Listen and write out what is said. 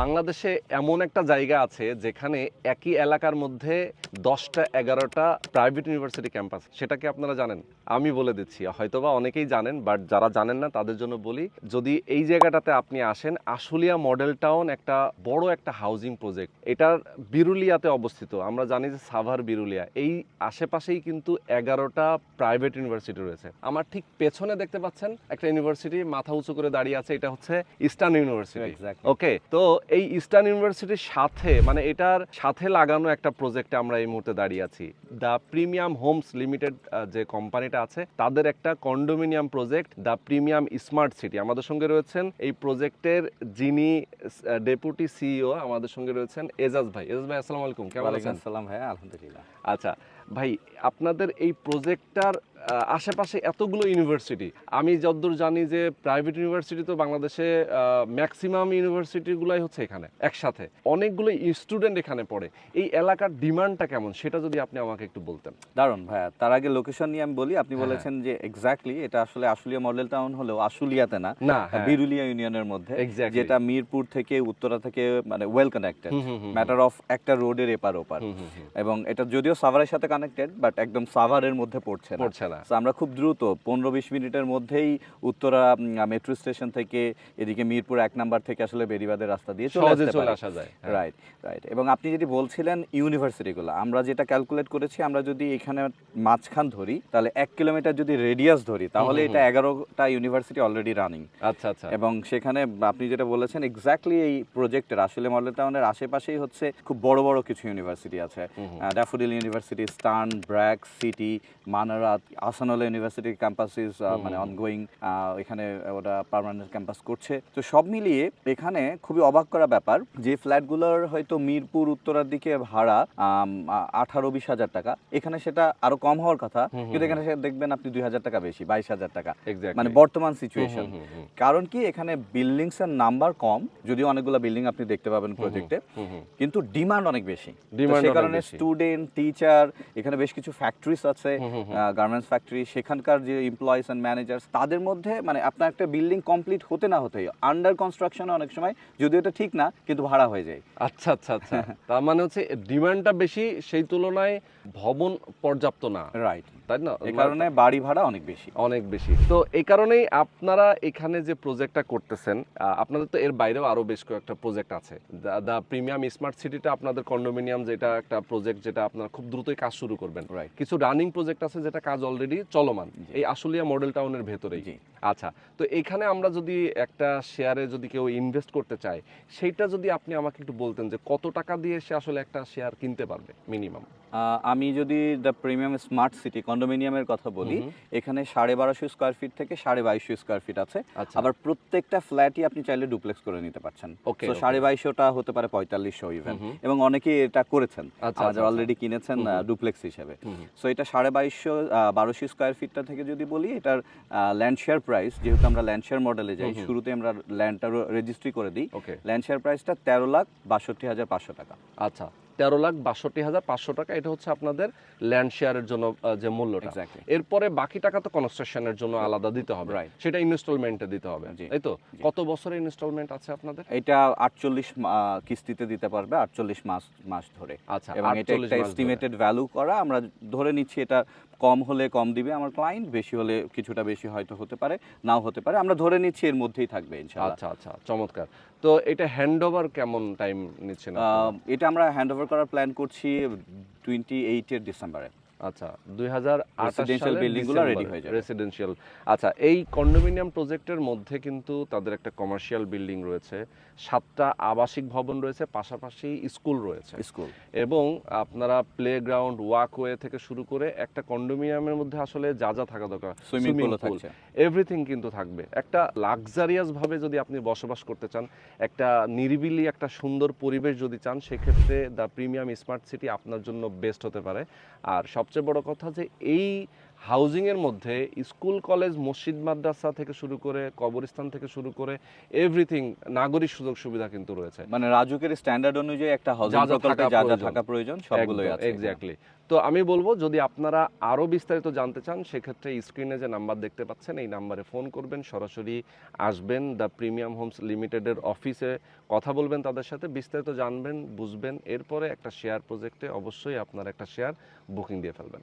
বাংলাদেশে এমন একটা জায়গা আছে যেখানে একই এলাকার মধ্যে দশটা এগারোটা প্রাইভেট ইউনিভার্সিটি ক্যাম্পাস সেটা কি আপনারা জানেন? আমি বলে দিচ্ছি। হয়তোবা অনেকেই জানেন বাট যারা জানেন না তাদের জন্য বলি যদি এই জায়গাটাতে আপনি আসেন আশুলিয়া মডেল টাউন একটা বড় একটা হাউজিং প্রজেক্ট এটার বিরুলিয়াতে অবস্থিত। আমরা জানি যে সাভার বিরুলিয়া। এই আশেপাশেই কিন্তু এগারোটা প্রাইভেট ইউনিভার্সিটি রয়েছে। আমার ঠিক পেছনে দেখতে পাচ্ছেন একটা ইউনিভার্সিটি মাথা উঁচু করে দাঁড়িয়ে আছে এটা হচ্ছে ইস্টার্ন ইউনিভার্সিটি ওকে তো এই ইস্টার্ন ইউনিভার্সিটির সাথে মানে এটার সাথে লাগানো একটা প্রজেক্টে আমরা এই মুহূর্তে দাঁড়িয়ে আছি। দ্য প্রিমিয়াম হোমস লিমিটেড যে কোম্পানিটা আছে তাদের একটা condominium project the premium smart city আমাদের সঙ্গে রয়েছেন এই প্রজেক্টের যিনি ডেপুটি সিইও আমাদের সঙ্গে রয়েছেন এজাজ ভাই। এজাজ ভাই আসসালামু আলাইকুম। কেমন আছেন? আসসালাম ভাইয়া আলহামদুলিল্লাহ। আচ্ছা ভাই আপনাদের এই প্রজেক্টটার আশেপাশে এতগুলো ইউনিভার্সিটি আমি যতদূর জানি যে প্রাইভেট ইউনিভার্সিটি তো বাংলাদেশে ম্যাক্সিমাম ইউনিভার্সিটিগুলাই হচ্ছে এখানে একসাথে। অনেকগুলো স্টুডেন্ট এখানে পড়ে। এই এলাকার ডিমান্ডটা কেমন? সেটা যদি আপনি আমাকে একটু বলতেন। দারুণ ভাইয়া। তার আগে লোকেশন নিয়ে আমি বলি আপনি হ্যাঁ, বলেছেন যে এক্স্যাক্টলি এটা আসলে আশুলিয়া মডেল টাউন হলেও আশুলিয়াতে না হ্যাঁ। বিরুলিয়া ইউনিয়নের মধ্যে। যেটা মিরপুর থেকে উত্তরা থেকে মানে ওয়েল কানেক্টেড ম্যাটার অফ একটা রোডের এপার ওপার। এবং এটা যদিও সাভারের সাথে কানেক্টেড বাট একদম সাভারের মধ্যে পড়ছে না। পড়ছে না আমরা খুব দ্রুত পনেরো বিশ মিনিটের মধ্যেই উত্তরা মেট্রো স্টেশন থেকে এদিকে মিরপুর এক নাম্বার থেকে আসলে বেরিবাদের রাস্তা দিয়ে চলে চলে আসা যায় হ্যাঁ। রাইট রাইট এবং আপনি যেটি বলছিলেন ইউনিভার্সিটিগুলো আমরা যেটা ক্যালকুলেট করেছি আমরা যদি এখানে মাঝখান ধরি তাহলে এক কিলোমিটার যদি রেডিয়াস ধরি তাহলে এটা এগারোটা ইউনিভার্সিটি অলরেডি রানিং আচ্ছা আচ্ছা। এবং সেখানে আপনি যেটা বলেছেন এক্স্যাক্টলি এই প্রজেক্টের আসলে মডেল টাউনের আশেপাশেই হচ্ছে খুব বড় বড় কিছু ইউনিভার্সিটি আছে। Daffodil university Eastern BRAC city Manarat আসানোলা university campuses মানে অনগোয়িং এখানে ওরা পার্মানেন্ট ক্যাম্পাস করছে। তো সব মিলিয়ে এখানে খুবই অবাক করা ব্যাপার যে ফ্ল্যাটগুলোর হয়তো মিরপুর উত্তরার দিকে ভাড়া আঠারো বিশ হাজার টাকা। এখানে সেটা আরও কম হওয়ার কথা কিন্তু এখানে দেখবেন আপনি দুই হাজার টাকা বেশি বাইশ হাজার টাকা। মানে বর্তমান সিচুয়েশন কারণ কি এখানে বিল্ডিংস এর নাম্বার কম যদিও অনেকগুলো বিল্ডিং আপনি দেখতে পাবেন প্রজেক্টে। কিন্তু ডিমান্ড অনেক বেশি। অনেক কারণে স্টুডেন্ট টিচার এখানে বেশ কিছু ফ্যাক্টরিজ আছে। গার্মেন্টস ফ্যাক্টরি সেখানকার যে এমপ্লয়িজ এন্ড ম্যানেজার্স তাদের মধ্যে মানে আপনার একটা বিল্ডিং কমপ্লিট হতে না হতেই আন্ডার কনস্ট্রাকশনে অনেক সময় যদিও এটা ঠিক না কিন্তু ভাড়া হয়ে যায়। আচ্ছা আচ্ছা আচ্ছা। তার মানে হচ্ছে ডিমান্ডটা বেশি সেই তুলনায় ভবন পর্যাপ্ত না। রাইট তাই না? এই কারণে বাড়ি ভাড়া অনেক বেশি। অনেক বেশি। তো এই কারণেই আপনারা এখানে যে প্রজেক্টটা করতেছেন আপনাদের তো এর বাইরেও আরও বেশ কয়েকটা প্রজেক্ট আছে। দ্য প্রিমিয়াম স্মার্ট সিটিটা আপনাদের কন্ডোমিনিয়াম যেটা একটা প্রজেক্ট যেটা আপনারা খুব দ্রুতই কাজ শুরু করবেন। Right. কিছু রানিং প্রজেক্ট আছে যেটা কাজ অলরেডি চলমান। এই আশুলিয়া মডেল টাউনের ভেতরেই। আচ্ছা তো এখানে আমরা যদি একটা শেয়ারে যদি কেউ ইনভেস্ট করতে চায় সেইটা যদি আপনি আমাকে একটু বলতেন যে কত টাকা দিয়ে সে আসলে একটা শেয়ার কিনতে পারবে মিনিমাম আমি যদি দ্য প্রিমিয়াম স্মার্ট সিটি কন্ডোমিনিয়ামের কথা বলি এখানে সাড়ে বারোশো স্কোয়ার ফিট থেকে সাড়ে বাইশশো স্কোয়ার ফিট আছে। আচ্ছা। আবার প্রত্যেকটা ফ্ল্যাটই আপনি চাইলে ডুপ্লেক্স করে নিতে পারছেন। তো সাড়ে বাইশশোটা হতে পারে পঁয়তাল্লিশশো ইভেন। এবং অনেকেই এটা করেছেন। আচ্ছা, আচ্ছা, অলরেডি কিনেছেন। ডুপ্লেক্স হিসেবে। সো এটা সাড়ে বাইশশো বারোশো স্কোয়ার ফিটটা থেকে যদি বলি এটার ল্যান্ড শেয়ার প্রাইস যেহেতু আমরা ল্যান্ড শেয়ার মডেলে যাই। শুরুতে আমরা ল্যান্ডটা রেজিস্ট্রি করে দিই। ল্যান্ড শেয়ার প্রাইসটা তেরো লাখ বাষট্টি হাজার পাঁচশো টাকা। আচ্ছা তেরো লাখ বাষট্টি হাজার পাঁচশো টাকা এটা হচ্ছে আপনাদের ল্যান্ড শেয়ারের জন্য যে মূল্যটা। এরপরে বাকি টাকা তো কনস্ট্রাকশনের জন্য আলাদা দিতে হবে। সেটা ইনস্টলমেন্টে দিতে হবে। তাই তো? কত বছরের ইনস্টলমেন্ট আছে আপনাদের? এটা আটচল্লিশ কিস্তিতে দিতে পারবে আটচল্লিশ মাস মাস ধরে। আচ্ছা এবং এটা একটা এস্টিমেটেড ভ্যালু করা আমরা ধরে নিচ্ছি এটা কম হলে কম দিবে আমার ক্লায়েন্ট বেশি হলে কিছুটা বেশি হয়তো হতে পারে নাও হতে পারে। আমরা ধরে নিচ্ছি এর মধ্যেই থাকবে ইনশাআল্লাহ। আচ্ছা আচ্ছা চমৎকার। তো এটা হ্যান্ড ওভার কেমন টাইম নিচ্ছে না এটা আমরা হ্যান্ড ওভার করার প্ল্যান করছি টোয়েন্টি এইটের ডিসেম্বরে আচ্ছা দুই হাজার Residential building গুলো ready হয়ে যাবে। রেসিডেন্সিয়াল আচ্ছা এই কন্ডোমিনিয়াম প্রজেক্টের মধ্যে কিন্তু তাদের একটা কমার্শিয়াল বিল্ডিং রয়েছে সাতটা আবাসিক ভবন রয়েছে পাশাপাশি স্কুল রয়েছে। স্কুল এবং আপনারা প্লে গ্রাউন্ড ওয়াকওয়ে থেকে শুরু করে একটা কন্ডোমিনিয়ামের মধ্যে আসলে যা যা থাকা দরকার সুইমিং থাকছে। এভরিথিং কিন্তু থাকবে। একটা লাক্সারিয়াস ভাবে যদি আপনি বসবাস করতে চান একটা নিরিবিলি একটা সুন্দর পরিবেশ যদি চান সেক্ষেত্রে দ্য প্রিমিয়াম স্মার্ট সিটি আপনার জন্য বেস্ট হতে পারে। আর সবচেয়ে বড় কথা যে এই হাউজিং এর মধ্যে স্কুল কলেজ মসজিদ মাদ্রাসা থেকে শুরু করে কবরস্থান থেকে শুরু করে এভরিথিং নাগরিক সুযোগ সুবিধা কিন্তু রয়েছে মানে রাজুকের স্ট্যান্ডার্ড অনুযায়ী একটা হাউজিং প্রকল্পে যা যা। থাকা প্রয়োজন সবগুলোই আছে। এক্স্যাক্টলি তো আমি বলব যদি আপনারা আরও বিস্তারিত জানতে চান সেক্ষেত্রে স্ক্রিনে যে নাম্বার দেখতে পাচ্ছেন এই নাম্বারে ফোন করবেন সরাসরি আসবেন দ্য প্রিমিয়াম হোমস লিমিটেডের অফিসে কথা বলবেন তাদের সাথে বিস্তারিত জানবেন বুঝবেন এরপরে একটা শেয়ার প্রজেক্টে অবশ্যই আপনার একটা শেয়ার বুকিং দিয়ে ফেলবেন